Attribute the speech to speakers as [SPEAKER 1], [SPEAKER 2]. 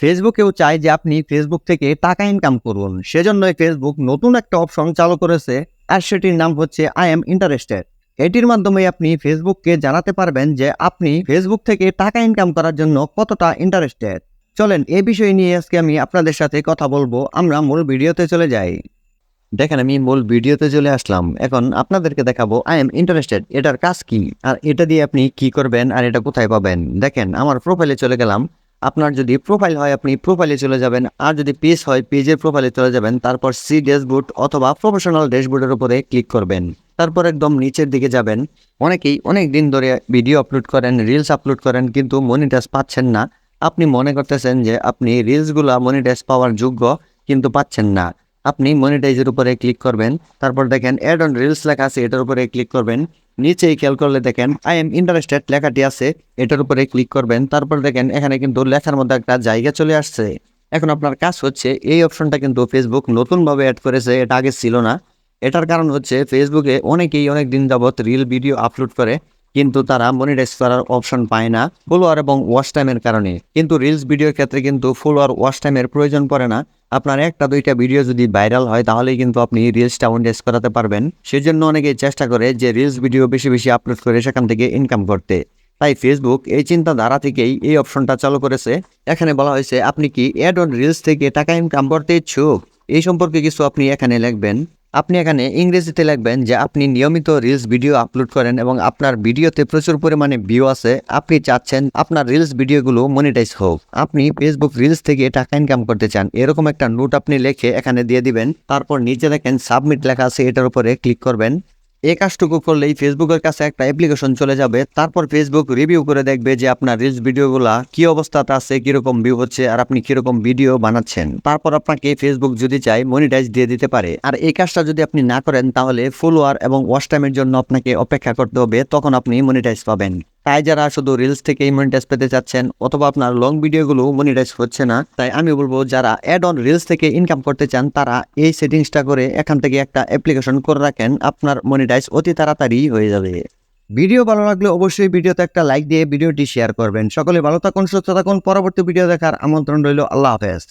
[SPEAKER 1] ফেসবুকেও চায় যে আপনি ফেসবুক থেকে টাকা ইনকাম করুন। সেজন্যই ফেসবুক নতুন একটা অপশন চালু করেছে, আর সেটির নাম হচ্ছে আই এম ইন্টারেস্টেড এটির মাধ্যমে আপনি ফেসবুককে জানাতে পারবেন যে আপনি ফেসবুক থেকে টাকা ইনকাম করার জন্য কতটা ইন্টারেস্টেড চলেন এ বিষয় নিয়ে আজকে আমি আপনাদের সাথে কথা বলব। আমরা মূল ভিডিওতে চলে যাই। দেখেন, আমি মূল ভিডিওতে চলে আসলাম। এখন আপনাদেরকে দেখাবো আই এম ইন্টারেস্টেড এটার কাজ কি? আর এটা দিয়ে আপনি কি করবেন? আর এটা কোথায় পাবেন? দেখেন, আমার প্রোফাইলে চলে গেলাম। আপনার যদি প্রোফাইল হয়, আপনি প্রোফাইলে চলে যাবেন। আর যদি পেজ হয় পেজের প্রোফাইলে চলে যাবেন। তারপর সি ড্যাশবোর্ড অথবা প্রফেশনাল ড্যাশবোর্ডের উপরে ক্লিক করবেন। তারপর একদম নিচের দিকে যাবেন। অনেকেই অনেক দিন ধরে ভিডিও আপলোড করেন রিলস আপলোড করেন, কিন্তু মনিটাইজ পাচ্ছেন না। আপনি মনে করতেছেন যে আপনি রিলসগুলো মনিটাইজ পাওয়ার যোগ্য, কিন্তু পাচ্ছেন না। আপনি মনিটাইজের উপরে ক্লিক করবেন। তারপর দেখেন অ্যাড অন রিলস লেখা আছে, এটার উপরে ক্লিক করবেন। নিচেই খেয়াল করলে দেখেন আই এম ইন্টারেস্টেড লেখাটি আছে, এটার উপরে ক্লিক করবেন, তারপর দেখেন, এখানে কিন্তু লেখার মধ্যে একটা জায়গা চলে আসছে। এখন আপনার কাজ হচ্ছে, এই অপশনটা কিন্তু ফেসবুক নতুনভাবে অ্যাড করেছে, এটা আগে ছিল না। এটার কারণ হচ্ছে ফেসবুকে অনেকেই অনেক দিন যাবত রিল ভিডিও আপলোড করে, কিন্তু তারা মনিটাইজ করার অপশন পায় না ফলোয়ার এবং ওয়াচ টাইমের কারণে। কিন্তু রিলস ভিডিওর ক্ষেত্রে কিন্তু ফলোয়ার ওয়াচ টাইমের প্রয়োজন পড়ে না। আপনার একটা, দুইটা ভিডিও যদি ভাইরাল হয়, তাহলেই কিন্তু আপনি রিলসটা মনিটাইজ করাতে পারবেন। সেজন্য অনেকেই চেষ্টা করে যে রিলস ভিডিও বেশি বেশি আপলোড করে সেখান থেকে ইনকাম করতে। তাই ফেসবুক এই চিন্তাধারা থেকেই এই অপশনটা চালু করেছে। এখানে বলা হয়েছে, আপনি কি অ্যাড অন রিলস থেকে টাকা ইনকাম করতে ইচ্ছুক? এই সম্পর্কে কিছু আপনি এখানে লিখবেন। আপনি এখানে ইংরেজিতে লিখবেন যে আপনি নিয়মিত রিলস ভিডিও আপলোড করেন এবং আপনার ভিডিওতে প্রচুর পরিমাণে ভিউ আছে। আপনি চাচ্ছেন আপনার রিলস ভিডিওগুলো মনিটাইজ হোক। আপনি ফেসবুক রিলস থেকে টাকা ইনকাম করতে চান। এরকম একটা নোট আপনি লিখে এখানে দিয়ে দিবেন। তারপর নিচে দেখেন সাবমিট লেখা আছে। এটার উপরে ক্লিক করবেন। এই কাজটুকু করলেই ফেসবুকের কাছে একটা অ্যাপ্লিকেশন চলে যাবে। তারপর ফেসবুক রিভিউ করে দেখবে যে আপনার রিলস ভিডিওগুলা কি অবস্থাতে আছে, কীরকম ভিউ হচ্ছে, আর আপনি কীরকম ভিডিও বানাচ্ছেন। তারপর আপনাকে ফেসবুক যদি চাই মনিটাইজ দিয়ে দিতে পারে। আর এই কাজটা যদি আপনি না করেন, তাহলে ফলোয়ার এবং ওয়াশ টাইমের জন্য আপনাকে অপেক্ষা করতে হবে, তখন আপনি মনিটাইজ পাবেন। তাই যারা শুধু রিলস থেকেই মনিটাইজ পেতে চাচ্ছেন অথবা আপনার লং ভিডিওগুলো মনিটাইজ হচ্ছে না, তাই আমি বলব যারা অ্যাড অন রিলস থেকে ইনকাম করতে চান, তারা এই সেটিংসটা করে এখান থেকে একটা অ্যাপ্লিকেশন করে রাখেন, আপনার মনিটাইজ অতি তাড়াতাড়ি হয়ে যাবে। ভিডিও ভালো লাগলে অবশ্যই ভিডিওতে একটা লাইক দিয়ে ভিডিওটি শেয়ার করবেন। সকলে ভালো থাকুন, সুস্থ থাকুন, পরবর্তী ভিডিও দেখার আমন্ত্রণ রইল, আল্লাহ হাফেজ।